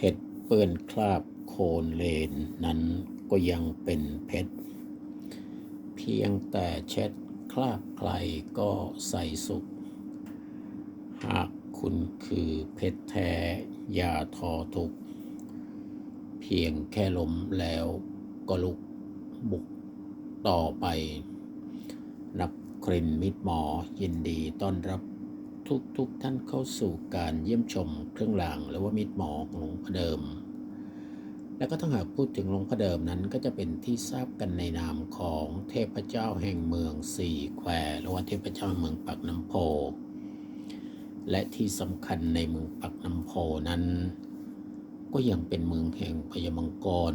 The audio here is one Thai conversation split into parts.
เพชรเปื้อนคราบโคลนเลนนั้นก็ยังเป็นเพชร เพียงแต่เช็ดคราบใครก็ใส่สุข หากคุณคือเพชรแท้อย่าทอทุก เพียงแค่ล้มแล้วก็ลุกบุกต่อไป นักครินมิตรหมอยินดีต้อนรับ ทุกทุกท่านเข้าสู่การเยี่ยมชมเครื่องรางหรือว่ามิตรหมอของหลวงพ่อเดิม แล้วก็ถ้าหากพูดถึงหลวงพ่อเดิมนั้นก็จะเป็นที่ทราบกันในนามของเทพเจ้าแห่งเมืองสี่แควหรือว่าเทพเจ้าเมืองปักน้ำโพ และที่สำคัญในเมืองปักน้ำโพนั้น ก็ยังเป็นเมืองแห่งพญามังกร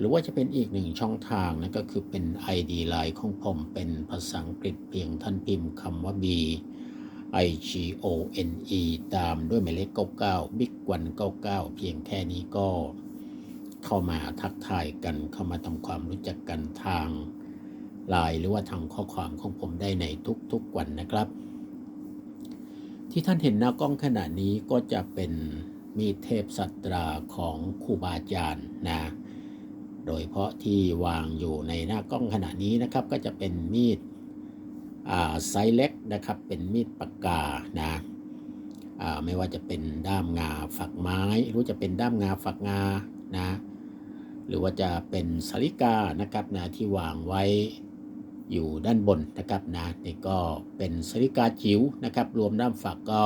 หรือว่าจะเป็นอีกหนึ่งช่องทางนั่นก็คือเป็น ID Line ของผมเป็นภาษาอังกฤษเพียงท่านพิมพ์คำว่า B I G O N E ตามด้วยหมายเลข99 Big วัน99 เพียงแค่นี้ก็เข้ามาทักทายกันเข้ามาทำความรู้จักกันทางไลน์หรือว่าทางข้อความของผมได้ในทุกๆวันนะครับ ที่ท่านเห็นหน้ากล้องขณะนี้ก็จะเป็นมีเทพสัตราของครูบาอาจารย์นะ โดยเพราะที่วางอยู่ในหน้ากล้องขณะนี้นะครับ ก็จะเป็นมีดไซส์เล็กนะครับ เป็นมีดปากกานะไม่ว่าจะเป็นด้ามงาฝักไม้หรือจะเป็นด้ามงาฝักงานะหรือว่าจะเป็นสาลิกานะครับนะที่วางไว้อยู่ด้านบนนะครับนะนี่ก็เป็นสาลิกาจิ๋วนะครับ รวมด้ามฝักก็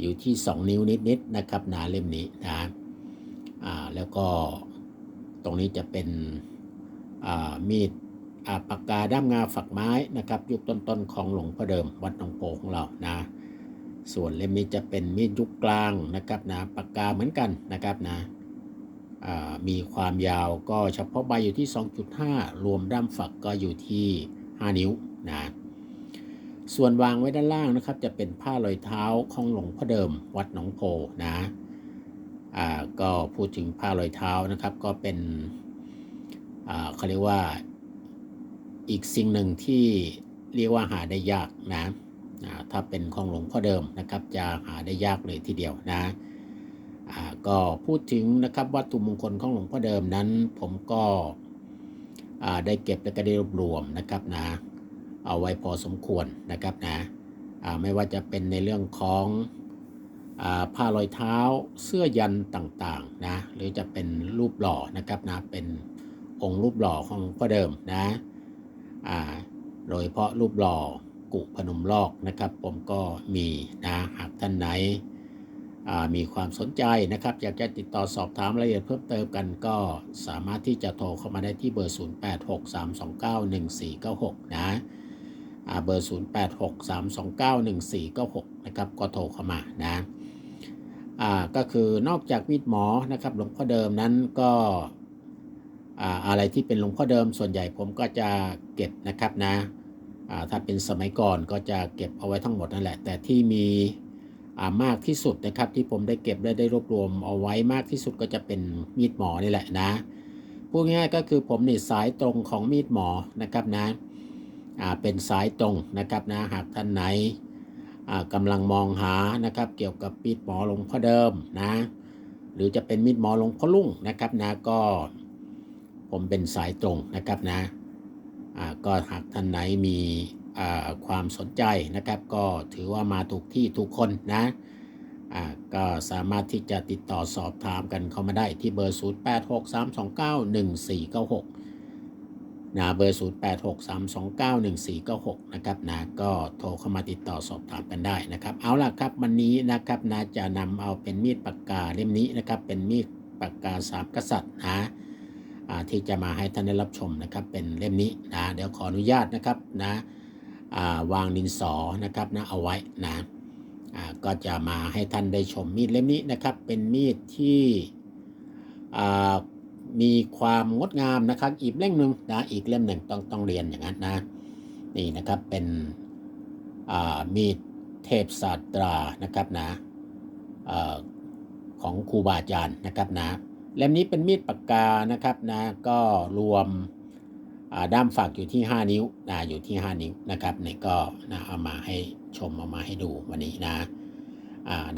อยู่ที่ 2 นิ้วนิดๆนะครับนะเล่มนี้นะอ่าแล้วก็ ตรงนี้จะเป็นมีดาปากกาด้ามงาฝักไม้นะครับ ยุคต้นๆของหลวงพ่อเดิมวัดหนองโพของเรานะ ส่วนเล่มนี้จะเป็นมีดยุคกลางนะครับนะปากกาเหมือนกันนะครับนะมีความยาวก็เฉพาะใบอยู่ที่ 2.5 รวมด้ามฝักก็อยู่ที่ 5 นิ้วนะส่วนวางไว้ด้านล่างนะครับ จะเป็นผ้าลอยเท้าของหลวงพ่อเดิม วัดหนองโพนะ อ่าก็พูดถึงผ้าลอยเท้านะครับ ก็เป็นอ่าเขาเรียกว่าอีกสิ่งหนึ่งที่เรียกว่าหาได้ยากนะถ้าเป็นของหลวงพ่อเดิมนะครับ จะหาได้ยากเลยทีเดียวนะก็พูดถึงนะครับวัตถุมงคลของหลวงพ่อเดิมนั้น ผมก็ได้เก็บและก็ได้รวบรวมนะครับนะเอาไว้พอสมควรนะครับนะไม่ว่าจะเป็นในเรื่องของ ผ้ารอยเท้าเสื้อยันต่างๆนะหรือจะเป็นรูปหล่อนะครับนะเป็นองค์รูปหล่อของพ่อเดิมนะอ่าโดยเฉพาะรูปหล่อกุพนมลอกนะครับ ผมก็มีนะหากท่านไหนมีความสนใจนะครับ อยากจะติดต่อสอบถามรายละเอียดเพิ่มเติมกันก็สามารถที่จะโทรเข้ามาได้ที่เบอร์ 0863291496 นะอ่าเบอร์ 0863291496 นะครับ ก็โทรเข้ามานะ ก็คือนอกจากมีดหมอนะครับหลวงพ่อเดิมนั้นก็อ่าอะไรที่เป็นหลวงพ่อเดิมส่วนใหญ่ผมก็จะเก็บนะครับนะถ้าเป็นสมัยก่อนก็จะเก็บเอาไว้ทั้งหมดนั่นแหละ แต่ที่มีมากที่สุดนะครับที่ผมได้เก็บและได้รวบรวมเอาไว้มากที่สุดก็จะเป็นมีดหมอนี่แหละนะพูดง่ายก็คือผมนี่สายตรงของมีดหมอนะครับนะเป็นสายตรงนะครับนะหากท่านไหน กำลังมองหานะครับ เกี่ยวกับมีดหมอหลวงพ่อเดิมนะ หรือจะเป็นมีดหมอหลวงพ่อลุ่งนะครับนะก็ผมเป็นสายตรงนะครับนะก็หากท่านไหนมีความสนใจนะครับ ก็ถือว่ามาถูกที่ถูกคนนะก็สามารถที่จะติดต่อสอบถามกันเข้ามาได้ที่เบอร์ 0863291496 นะเบอร์ 0863291496 นะครับนะก็โทรเข้ามาติดต่อสอบถามกันได้นะครับ เอาล่ะครับวันนี้นะครับนะจะนำเอาเป็นมีดปากกาเล่มนี้นะครับ เป็นมีดปากกาสามกษัตริย์นะที่จะมาให้ท่านได้รับชมนะครับเป็นเล่มนี้นะเดี๋ยวขออนุญาตนะครับนะาวางดินสอนะครับนะเอาไว้นะก็จะมาให้ท่านได้ชมมีดเล่มนี้นะครับ เป็นมีดที่ มีความงดงามนะครับ อีกเล่มหนึ่งนะอีกเล่มหนึ่งต้องต้องเรียนอย่างนั้นนะนี่นะครับเป็นมีดเทพศาสตรานะครับนะอของครูบาอาจารย์นะครับนะเล่มนี้เป็นมีดปากกานะครับนะก็รวมด้ามฝักอยู่ที่ 5 นิ้วนะอยู่ที่ 5 นิ้วนะครับนี่ก็นะเอามาให้ชมเอามาให้ดูวันนี้นะ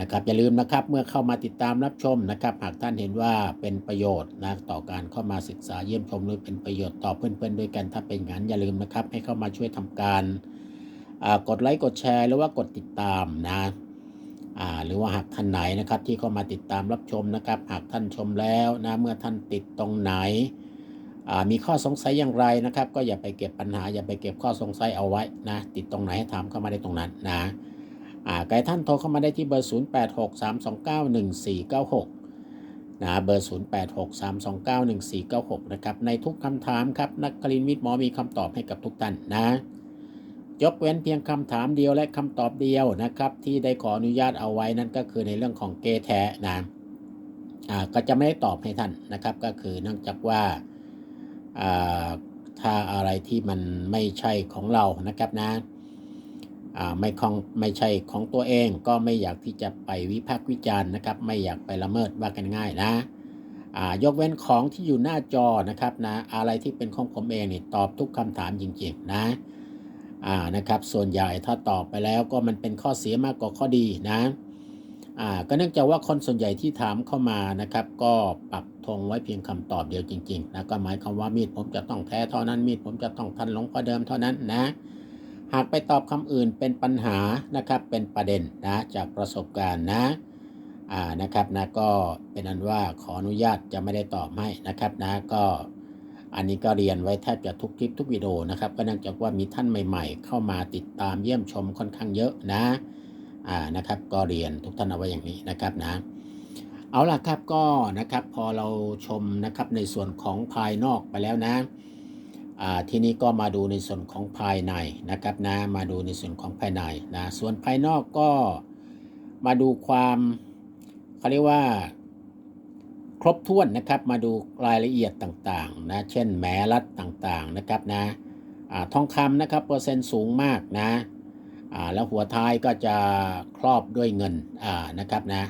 นะครับอย่าลืมนะครับเมื่อเข้ามาติดตามรับชมนะครับหากท่านเห็นว่าเป็นประโยชน์นะต่อการเข้ามาศึกษาเยี่ยมชมหรือเป็นประโยชน์ต่อเพื่อนๆด้วยกันถ้าเป็นอย่างนั้นอย่าลืมนะครับให้เข้ามาช่วยทำการกดไลค์กดแชร์หรือว่ากดติดตามนะหรือว่าหากท่านไหนนะครับที่เข้ามาติดตามรับชมนะครับ หากท่านชมแล้วนะเมื่อท่านติดตรงไหนมีข้อสงสัยอย่างไรนะครับ ก็อย่าไปเก็บปัญหา อย่าไปเก็บข้อสงสัยเอาไว้นะติดตรงไหนให้ถามเข้ามาได้ตรงนั้นนะ ไกท่านโทรเข้ามาได้ที่เบอร์ 0863291496นะเบอร์ 0863291496 นะครับ ในทุกคำถามครับ นักกลินวิทย์หมอมีคำตอบให้กับทุกท่านนะยกเว้นเพียงคำถามเดียวและคำตอบเดียวนะครับ ที่ได้ขออนุญาตเอาไว้นั่นก็คือในเรื่องของเกแท้นะอ่าก็จะไม่ได้ตอบให้ท่านนะครับ ก็คือเนื่องจากว่าอ่าถ้าอะไรที่มันไม่ใช่ของเรานะครับนะ ไม่ของไม่ใช่ของตัวเองก็ไม่อยากที่จะไปวิพากษ์วิจารณ์นะครับ ไม่อยากไปละเมิดว่ากันง่ายนะยกเว้นของที่อยู่หน้าจอนะครับนะอะไรที่เป็นของผมเองนี่ตอบทุกคำถามจริงๆนะอ่านะครับส่วนใหญ่ถ้าตอบไปแล้วก็มันเป็นข้อเสียมากกว่าข้อดีนะอ่าก็เนื่องจากว่าคนส่วนใหญ่ที่ถามเข้ามานะครับ ก็ปักธงไว้เพียงคำตอบเดียวจริงๆนะก็หมายความว่ามีดผมจะต้องแท้เท่านั้นมีดผมจะต้องทันหลงกว่าเดิมเท่านั้นนะ หากไปตอบคำอื่นเป็นปัญหานะครับเป็นประเด็นนะจากประสบการณ์นะอ่านะครับนะก็เป็นอันว่าขออนุญาตจะไม่ได้ตอบให้นะครับนะก็อันนี้ก็เรียนไว้แทบจะทุกคลิปทุกวิดีโอนะครับก็เนื่องจากว่ามีท่านใหม่ ๆ เข้ามาติดตามเยี่ยมชมค่อนข้างเยอะนะอ่านะครับก็เรียนทุกท่านเอาไว้อย่างนี้นะครับนะเอาล่ะครับก็นะครับพอเราชมนะครับในส่วนของภายนอกไปแล้วนะ ทีนี้ก็มาดูในส่วนของภายในนะครับนะมาดูในส่วนของภายในนะส่วนภายนอกก็มาดูความเขาเรียกว่าครบถ้วนนะครับมาดูรายละเอียดต่างๆนะเช่นแหมรัดต่างๆนะครับนะอทองคำนะครับเปอร์เซ็นต์สูงมากนะแล้วหัวท้ายก็จะครอบด้วยเงินนะครับนะ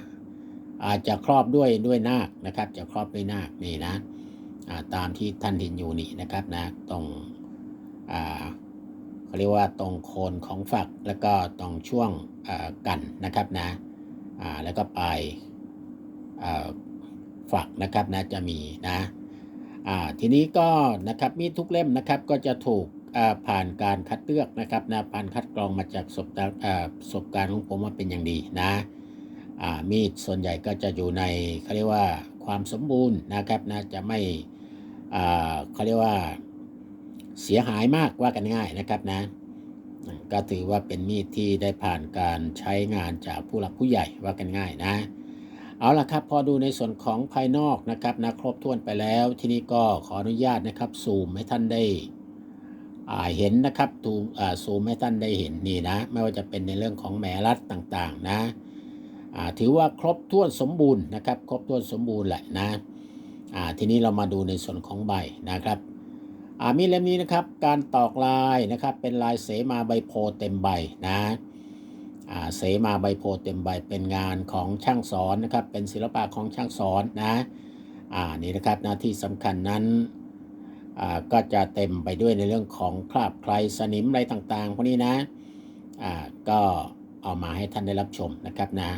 อาจจะครอบด้วยด้วยนาคนะครับ จะครอบด้วยนาคนี่นะ ตามที่ท่านเห็นอยู่นี่นะครับนะตรงเขาเรียกว่าตรงโคนของฝักแล้วก็ตรงช่วงกันนะครับนะแล้วก็ปลายฝักนะครับนะจะมีนะทีนี้ก็นะครับมีดทุกเล่มนะครับก็จะถูกผ่านการคัดเลือกนะครับนะผ่านคัดกรองมาจากประสบการณ์อ่าปการณ์ของผมว่าเป็นอย่างดีนะมีดส่วนใหญ่ก็จะอยู่ในเขาเรียกว่าความสมบูรณ์นะครับนะจะไม่ เขาเรียกว่าเสียหายมากว่ากันง่ายนะครับนะ ก็ถือว่าเป็นมีดที่ได้ผ่านการใช้งานจากผู้หลักผู้ใหญ่ว่ากันง่ายนะ เอาละครับพอดูในส่วนของภายนอกนะครับนะครบถ้วนไปแล้ว ที่นี้ก็ขออนุญาตนะครับซูมให้ท่านได้อ่าเห็นนะครับตูอ่าซูมให้ท่านได้เห็นนี่นะ ไม่ว่าจะเป็นในเรื่องของแหมรัดต่างๆนะอ่าถือว่าครบถ้วนสมบูรณ์นะครับ ครบถ้วนสมบูรณ์แหละนะ ทีนี้เรามาดูในส่วนของใบนะครับมีดเล่มนี้นะครับ การตอกลายนะครับเป็นลายเสมาใบโพเต็มใบนะเสมาใบโพเต็มใบเป็นงานของช่างสอนนะครับ เป็นศิลปะของช่างสอนนะอ่านี่นะครับหน้าที่สำคัญนั้นก็จะเต็มไปด้วยในเรื่องของคราบใครสนิมอะไรต่างๆพวกนี้นะก็เอามาให้ท่านได้รับชมนะครับนะ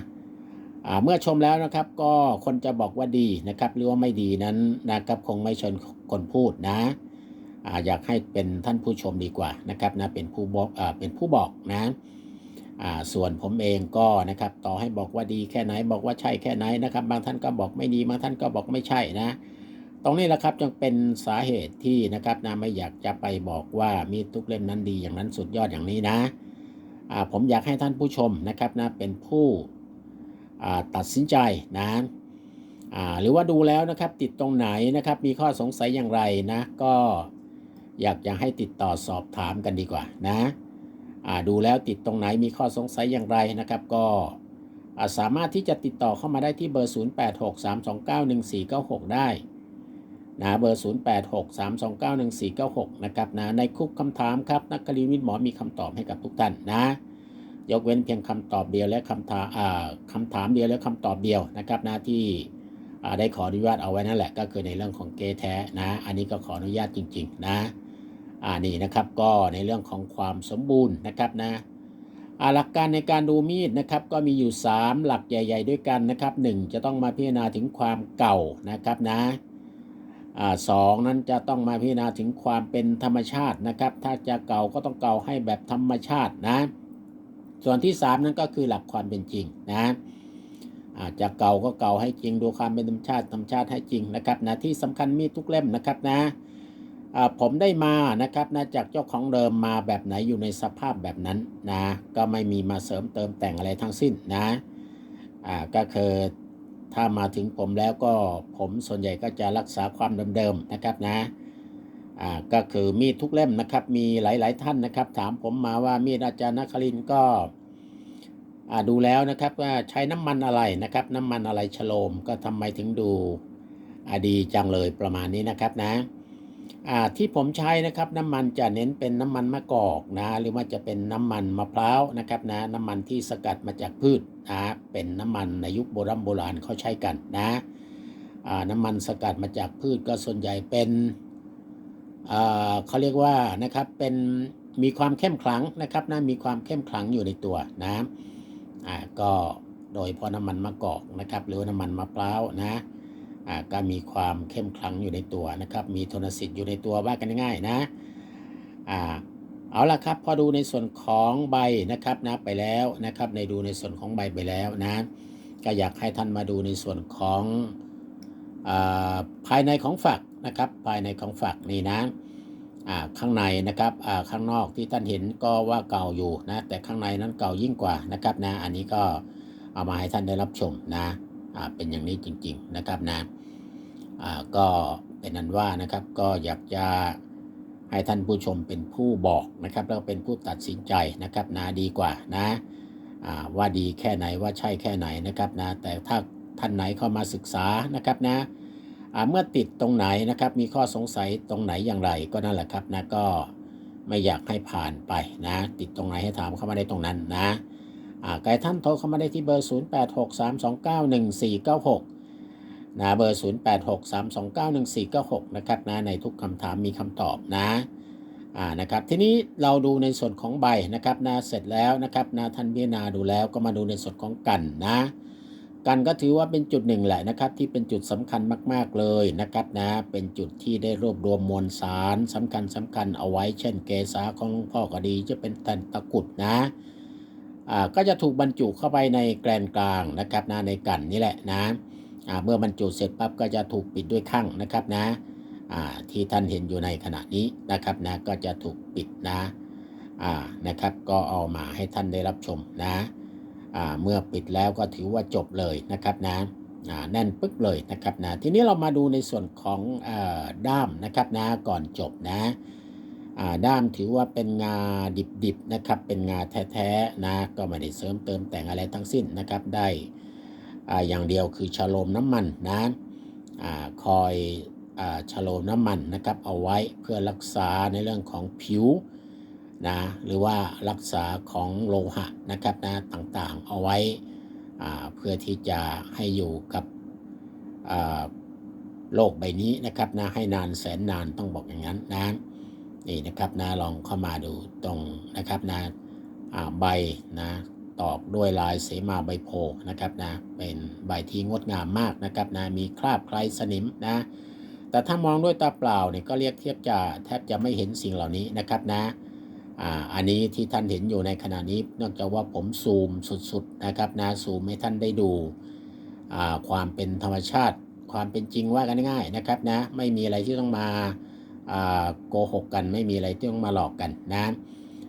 เมื่อชมแล้วนะครับก็คนจะบอกว่าดีนะครับ หรือว่าไม่ดีนั้นนะครับคงไม่ชิญคนพูดนะออยากให้เป็นท่านผู้ชมดีกว่านะครับนะเป็นผู้บอกเป็นผู้บอกนะส่วนผมเองก็นะครับต่อให้บอกว่าดีแค่ไหนบอกว่าใช่แค่ไหนนะครับ บางท่านก็บอกไม่ดีบางท่านก็บอกไม่ใช่นะ ตรงนี้แหละครับจึงเป็นสาเหตุที่นะครับนะไม่อยากจะไปบอกว่ามีทุกเล่มนั้นดีอย่างนั้นสุดยอดอย่างนี้นะผมอยากให้ท่านผู้ชมนะครับนะเป็นผู้ ตัดสินใจนะหรือว่าดูแล้วนะครับติดตรงไหนนะครับมีข้อสงสัยอย่างไรนะก็อยากจะให้ติดต่อสอบถามกันดีกว่านะดูแล้วติดตรงไหนมีข้อสงสัยอย่างไรนะครับ ก็สามารถที่จะติดต่อเข้ามาได้ที่เบอร์ 0863291496 ได้นะเบอร์ 0863291496 นะครับนะในคุกคำถามครับนักกรีวิทย์หมอมีคำตอบให้กับทุกท่านนะ ยกเว้นเพียงคำตอบเดียวและคำถามคำถามเดียวและคำตอบเดียวนะครับนะที่ได้ขออนุญาตเอาไว้นั่นแหละ ก็คือในเรื่องของเกแท้นะ อันนี้ก็ขออนุญาตจริง ๆ นะอ่านี่นะครับก็ในเรื่องของความสมบูรณ์นะครับนะหลักการในการดูมีดนะครับก็มีอยู่ 3 หลักใหญ่ ๆ ด้วยกันนะครับ 1 จะต้องมาพิจารณาถึงความเก่านะครับนะสองนั้นจะต้องมาพิจารณาถึงความเป็นธรรมชาตินะครับ ถ้าจะเก่าก็ต้องเก่าให้แบบธรรมชาตินะ ส่วนที่ 3 นั้นก็คือหลักความเป็นจริงนะอาจจะเก่าก็เก่าให้จริงดูความเป็นธรรมชาติธรรมชาติให้จริงนะครับนะที่สำคัญมีดทุกเล่มนะครับนะผมได้มานะครับนะจากเจ้าของเดิมมาแบบไหนอยู่ในสภาพแบบนั้นนะก็ไม่มีมาเสริมเติมแต่งอะไรทั้งสิ้นนะอ่าก็คือถ้ามาถึงผมแล้วก็ผมส่วนใหญ่ก็จะรักษาความเดิมๆนะครับนะ อ่าก็คือมีดทุกเล่มนะครับ มีหลาย ๆ ท่านนะครับ ถามผมมาว่ามีดอาจารย์นครินก็อ่าดูแล้วนะครับว่าใช้น้ำมันอะไรนะครับ น้ำมันอะไรฉโลมก็ทำไมถึงดูอดีจังเลยประมาณนี้นะครับนะอ่าที่ผมใช้นะครับน้ำมันจะเน้นเป็นน้ำมันมะกอกนะหรือว่าจะเป็นน้ำมันมะพร้าวนะครับนะน้ำมันที่สกัดมาจากพืชนะเป็นน้ำมันในยุคโบราณโบราณเขาใช้กันนะอ่าน้ำมันสกัดมาจากพืชก็ส่วนใหญ่เป็น เขาเรียกว่านะครับเป็นมีความเข้มขลังนะครับนะมีความเข้มขลังอยู่ในตัวนะอ่าก็โดยเฉพาะน้ำมันมะกอกนะครับ หรือน้ำมันมะพร้าวนะอ่าก็มีความเข้มขลังอยู่ในตัวนะครับ มีโทนสิทธิ์อยู่ในตัวว่ากันง่ายๆนะอ่าเอาละครับพอดูในส่วนของใบนะครับนะไปแล้วนะครับในดูในส่วนของใบไปแล้วนะก็อยากให้ท่านมาดูในส่วนของอภายในของฝัก นะครับ ภายในของฝักนี่นะข้างในนะครับข้างนอกที่ท่านเห็นก็ว่าเก่าอยู่นะแต่ข้างในนั้นเก่ายิ่งกว่านะครับนะอันนี้ก็เอามาให้ท่านได้รับชมนะเป็นอย่างนี้จริง ๆนะครับนะก็เป็นนั้นว่านะครับก็อยากจะให้ท่านผู้ชมเป็นผู้บอกนะครับแล้วเป็นผู้ตัดสินใจนะครับนะดีกว่านะว่าดีแค่ไหนว่าใช่แค่ไหนนะครับนะแต่ถ้าท่านไหนเข้ามาศึกษานะครับนะ เมื่อติดตรงไหนนะครับ มีข้อสงสัยตรงไหนอย่างไรก็นั่นแหละครับนะก็ไม่อยากให้ผ่านไปนะ ติดตรงไหนให้ถามเข้ามาได้ตรงนั้นนะอ่าไกท่านโทรเข้ามาได้ที่เบอร์ 0863291496นะเบอร์ 0863291496 นะครับนะในทุกคำถามมีคำตอบนะอ่านะครับทีนี้เราดูในส่วนของใบนะครับนะเสร็จแล้วนะครับนะท่านพิจารณาดูแล้วก็มาดูในส่วนของกันนะ กันก็ถือว่าเป็นจุดหนึ่งแหละนะครับ ที่เป็นจุดสำคัญมาก ๆเลยนะครับนะ เป็นจุดที่ได้รวบรวมมวลสารสำคัญสำคัญเอาไว้ เช่น เกษาของหลวงพ่อก็ดี จะเป็นแผ่นตะกุดนะอ่าก็จะถูกบรรจุเข้าไปในแกลนกลางนะครับนะในกันนี่แหละนะอ่าเมื่อบรรจุเสร็จปั๊บก็จะถูกปิดด้วยข้างนะครับนะอ่าที่ท่านเห็นอยู่ในขณะนี้นะครับนะก็จะถูกปิดนะอ่านะครับ ก็เอามาให้ท่านได้รับชมนะ เมื่อปิดแล้วก็ถือว่าจบเลยนะครับนะอ่าแน่นปึ๊กเลยนะครับนะทีนี้เรามาดูในส่วนของอด้ามนะครับนะก่อนจบนะด้ามถือว่าเป็นงาดิบๆนะครับเป็นงาแท้ๆนะก็ไม่ได้เสริมเติมแต่งอะไรทั้งสิ้นนะครับได้อ่าอย่างเดียวคือชโลมน้ำมันนะอคอยอชโลมน้ำมันนะครับเอาไว้เพื่อรักษาในเรื่องของผิว นะหรือว่ารักษาของโลหะนะครับนะต่างๆเอาไว้เพื่อที่จะให้อยู่กับโลกใบนี้นะครับนะให้นานแสนนานต้องบอกอย่างนั้นนะนี่นะครับนะลองเข้ามาดูตรงนะครับนะใบนะตอกด้วยลายเสมาใบโพนะครับนะเป็นใบที่งดงามมากนะครับนะมีคราบคล้ายสนิมนะแต่ถ้ามองด้วยตาเปล่าเนี่ยก็เรียกเทียบจะแทบจะไม่เห็นสิ่งเหล่านี้นะครับนะ อ่าอันนี้ที่ท่านเห็นอยู่ในขณะนี้ นอกจากว่าผมซูมสุดๆนะครับนะซูมให้ท่านได้ดูอ่าความเป็นธรรมชาติ ความเป็นจริงว่ากันง่ายๆนะครับนะไม่มีอะไรที่ต้องมาอ่าโกหกกัน ไม่มีอะไรที่ต้องมาหลอกกันนะ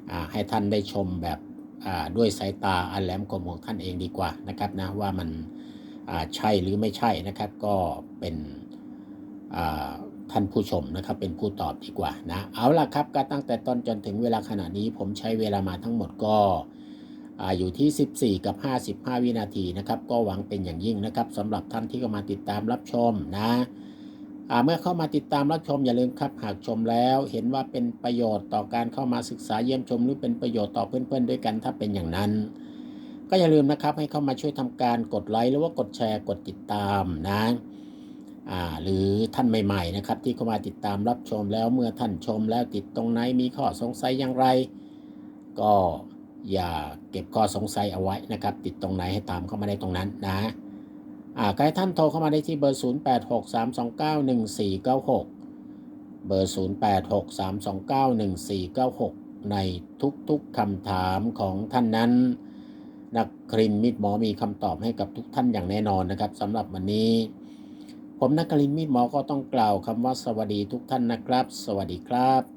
อ่าให้ท่านได้ชมแบบอ่าด้วยสายตาอันแหลมคมของท่านเองดีกว่านะครับนะว่ามันอ่าใช่หรือไม่ใช่นะครับก็เป็นอ่า ท่านผู้ชมนะครับเป็นผู้ตอบดีกว่านะเอาล่ะครับก็ตั้งแต่ต้นจนถึงเวลาขณะนี้ผมใช้เวลามาทั้งหมดก็ออยู่ที่ 14 กับ 55 วินาทีนะครับก็หวังเป็นอย่างยิ่งนะครับสำหรับท่านที่เข้ามาติดตามรับชมนะเมื่อเข้ามาติดตามรับชมอย่าลืมครับหากชมแล้ว เห็นว่าเป็นประโยชน์ต่อการเข้ามาศึกษาเยี่ยมชม หรือเป็นประโยชน์ต่อเพื่อนๆด้วยกันถ้าเป็นอย่างนั้น ก็อย่าลืมนะครับให้เข้ามาช่วยทำการกดไลค์หรือว่ากดแชร์กดติดตามนะ หรือท่านใหม่ๆนะครับ ที่เข้ามาติดตามรับชมแล้วเมื่อท่านชมแล้วติดตรงไหนมีข้อสงสัยอย่างไร ก็อย่าเก็บข้อสงสัยเอาไว้นะครับ ติดตรงไหนให้ตามเข้ามาได้ตรงนั้นนะอ่าใครท่านโทรเข้ามาได้ที่เบอร์ 0863291496 เบอร์ 0863291496 ในทุกๆคำถามของท่านนั้น นักครินมิตรหมอมีคำตอบให้กับทุกท่านอย่างแน่นอนนะครับสำหรับวันนี้ ผมนักครินมีหมอก็ต้องกล่าวคำว่าสวัสดีทุกท่านนะครับ สวัสดีครับ